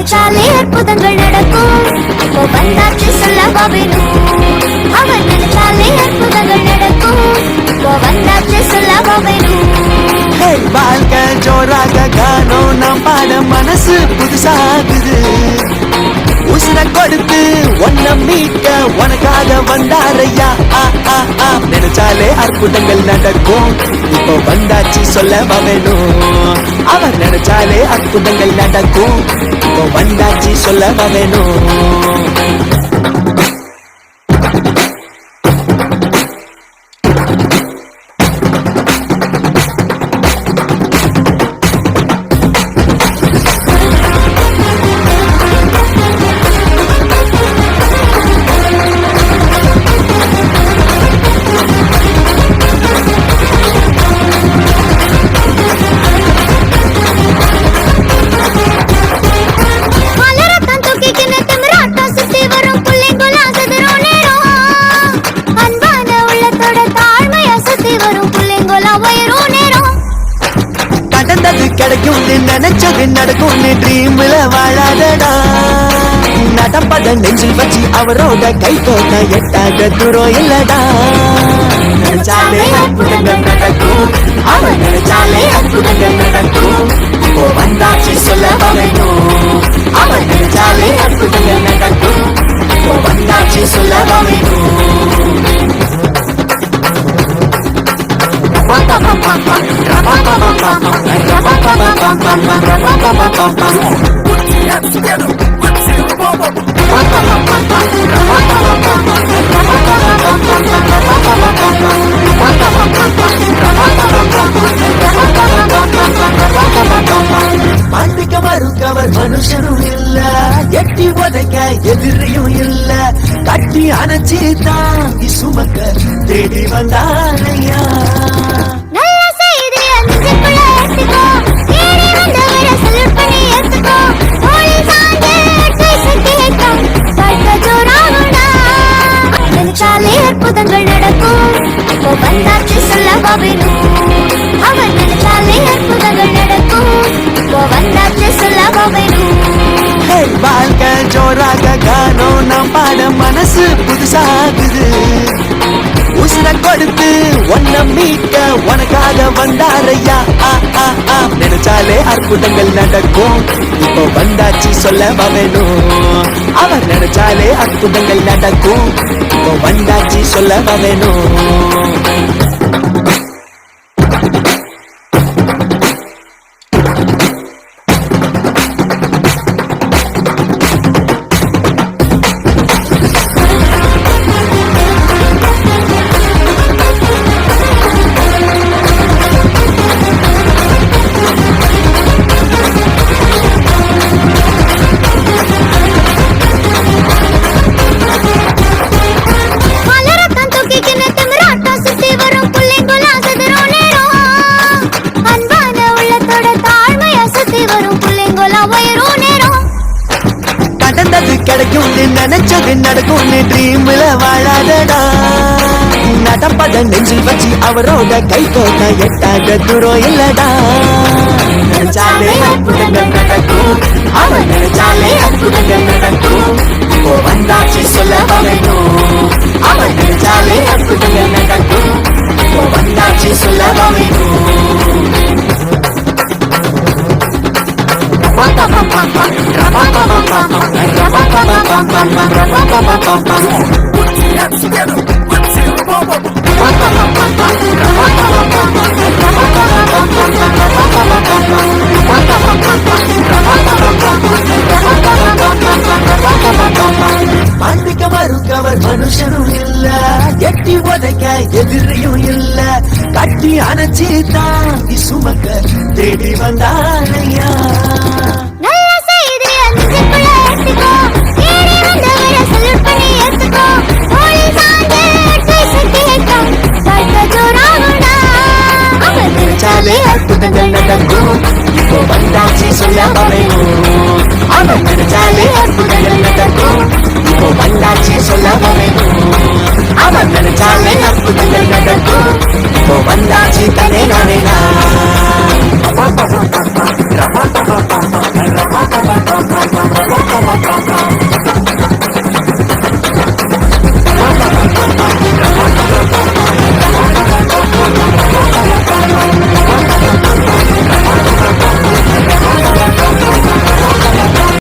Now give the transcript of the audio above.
நினைச்சாலே அற்புதங்கள் நடக்கும். அப்போ வந்தாச்சு சொல்லவா வேணும். அவன் நினைச்சாலே அற்புதங்கள் நடக்கும். அப்போ வந்தாச்சு சொல்லவா வேணும். வாழ்க ஜோராக கானோம் நாம் பாட மனசு புதுசாகுது. உசுர கொடுத்து ஒன்ன மீட்க உனக்காக வந்தாரையா அற்புதங்கள் நடக்கும். இப்போ வந்தாச்சு சொல்ல வேணும். அவர் நினைச்சாலே அற்புதங்கள் நடக்கும். இப்போ வந்தாச்சு சொல்ல வேணும். நடக்கும் நீ ட்ரீம்ல வாழாதடா. நடப்பத நெஞ்சில் வச்சு அவரோட கை போட்ட எட்டாத தூரம் இல்லடா. நினைச்சாலே அற்புதங்கள் நடக்கும். அவன் நினைச்சாலே அற்புதங்கள் நடக்கும். மாட்டிக்க மறுக்கவர் மனுஷனும் இல்ல எட்டி உதைக்க எதிரியும் இல்ல. கட்டி அணைச்சி தாங்கி சுமக்க தேடி வந்தானையா அற்புதங்கள் நடக்கும். இப்போ வந்தாச்சு சொல்ல வேணும் அவன் நினைச்சாலே அற்புதங்கள் நடக்கும். இப்போ வந்தாச்சு சொல்ல வேணும் ஹே, வாழ்க்கை ஜோராக கானோ நாம் பாட மனசு புதுசாகுது. உசுர கொடுத்து ஒன்ன மீட்க உனக்காக வந்தாரையா நினைச்சாலே அற்புதங்கள் நடக்கும். இப்போ வந்தாச்சு சொல்ல வேணும்? அவர் நினைச்சாலே அற்புதங்கள் நடக்கும். இப்போ வந்தாச்சு சொல்ல வேணும்? வரும் புள்ளைங்களாம் உயரும் நேரம். கடந்தது கிடைக்கும் நினைச்சது நடக்கும்னு ட்ரீம்ல வாழாதடா. நடப்பத நெஞ்சில் வச்சு அவரோட கை தோட்ட எட்டாக தூரம் இல்லடா. நினைச்சாலே அற்புதங்கள் நடக்கும். அவன் நினைச்சாலே அற்புதங்கள் நடக்கும். இப்போ வந்தாச்சு சொல்ல வேணும் அவன் நினைச்சாலே அற்புதங்கள் நடக்கும். இப்போ வந்தாச்சு சொல்ல வேணும் மாட்டிக்க மறுக்கவர் மனுஷனும் இல்ல எட்டி உதைக்க எதிரியும் இல்ல. கட்டி அணைச்சி தாங்கி சுமக்க தேடி வந்தானையா. நல்ல México.